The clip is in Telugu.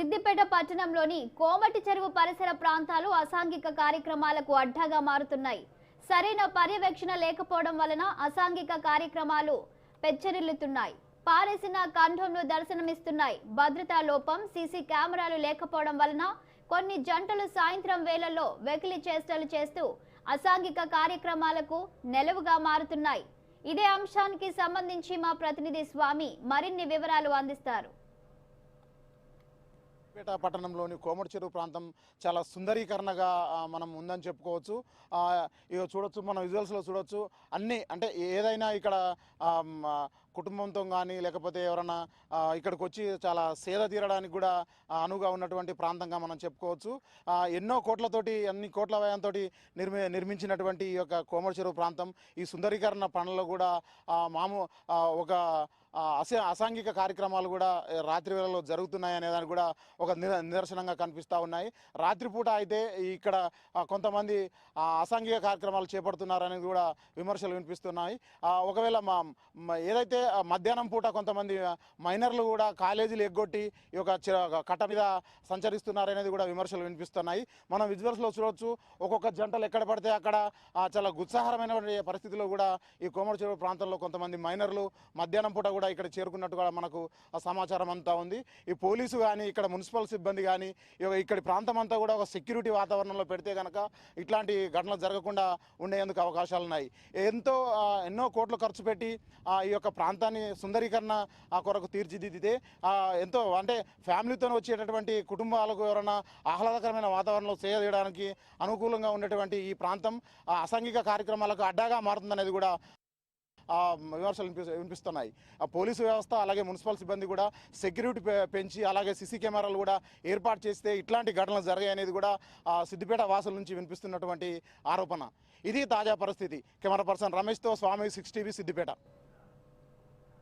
సిద్దిపేట పట్టణంలోని కోమటి చెరువు పరిసర ప్రాంతాలు అసాంఘిక కార్యక్రమాలకు అడ్డాగా మారుతున్నాయి. సరైన పర్యవేక్షణ లేకపోవడం వలన అసాంఘిక కార్యక్రమాలు పెచ్చరిల్లుతున్నాయి. పారేసిన కంఠంలో దర్శనమిస్తున్నాయి. భద్రతా లోపం సీసీ కెమెరాలు లేకపోవడం వలన కొన్ని జంటలు సాయంత్రం వేళల్లో వెకిలి చేష్టలు చేస్తూ అసాంఘిక కార్యక్రమాలకు నెలవుగా మారుతున్నాయి. ఇదే అంశానికి సంబంధించి మా ప్రతినిధి స్వామి మరిన్ని వివరాలు అందిస్తారు. పేట పట్టణంలోని కోమటి చెరువు ప్రాంతం చాలా సుందరీకరణగా మనం ఉందని చెప్పుకోవచ్చు. ఇక చూడొచ్చు మనం విజువల్స్లో చూడొచ్చు. అన్నీ అంటే ఏదైనా ఇక్కడ కుటుంబంతో కానీ లేకపోతే ఎవరైనా ఇక్కడికి వచ్చి చాలా సేద తీరడానికి కూడా అనువుగా ఉన్నటువంటి ప్రాంతంగా మనం చెప్పుకోవచ్చు. ఎన్నో కోట్లతోటి అన్ని కోట్ల వ్యయంతో నిర్మి నిర్మించినటువంటి ఈ యొక్క కోమటి చెరువు ప్రాంతం ఈ సుందరీకరణ పనుల్లో కూడా మాము ఒక అస అసాంఘిక కార్యక్రమాలు కూడా రాత్రి వేళలో జరుగుతున్నాయి అనే దానికి కూడా ఒక నిర నిదర్శనంగా కనిపిస్తూ ఉన్నాయి. రాత్రిపూట అయితే ఇక్కడ కొంతమంది అసాంఘిక కార్యక్రమాలు చేపడుతున్నారనేది కూడా విమర్శలు వినిపిస్తున్నాయి. ఒకవేళ మా ఏదైతే మధ్యాహ్నం పూట కొంతమంది మైనర్లు కూడా కాలేజీలు ఎగ్గొట్టి ఈ యొక్క కట్ట మీద సంచరిస్తున్నారనేది కూడా విమర్శలు వినిపిస్తున్నాయి. మనం విజువల్స్లో చూడవచ్చు ఒక్కొక్క జంటలు ఎక్కడ పడితే అక్కడ చాలా ఉత్సాహరమైన పరిస్థితిలో కూడా ఈ కోమటి చెరువు ప్రాంతంలో కొంతమంది మైనర్లు మధ్యాహ్నం పూట కూడా ఇక్కడ చేరుకున్నట్టు కూడా మనకు ఆ సమాచారం అంతా ఉంది. ఈ పోలీసు కానీ ఇక్కడ మున్సిపల్ సిబ్బంది కానీ ఇక్కడి ప్రాంతం అంతా కూడా ఒక సెక్యూరిటీ వాతావరణంలో పెడితే కనుక ఇట్లాంటి ఘటనలు జరగకుండా ఉండేందుకు అవకాశాలు ఉన్నాయి ఎంతో ఎన్నో కోట్లు ఖర్చు పెట్టి ఆ, ఈ యొక్క ప్రాంతం ప్రాంతాన్ని సుందరీకరణ ఆ, కొరకు తీర్చిదిద్దితే ఎంతో అంటే ఫ్యామిలీతో వచ్చేటటువంటి కుటుంబాలకు ఎవరైనా ఆహ్లాదకరమైన వాతావరణంలో చేయడానికి అనుకూలంగా ఉండేటువంటి ఈ ప్రాంతం అసాంఘిక కార్యక్రమాలకు అడ్డాగా మారుతుందనేది కూడా విమర్శలు వినిపిస్తున్నాయి. ఆ పోలీసు వ్యవస్థ అలాగే మున్సిపల్ సిబ్బంది కూడా సెక్యూరిటీ పెంచి అలాగే సీసీ కెమెరాలు కూడా ఏర్పాటు చేస్తే ఇట్లాంటి ఘటనలు జరిగాయనేది కూడా సిద్దిపేట వాసుల నుంచి వినిపిస్తున్నటువంటి ఆరోపణ. ఇది తాజా పరిస్థితి. కెమెరా పర్సన్ రమేష్తో స్వామి సిక్స్ టీవీ సిద్దిపేట.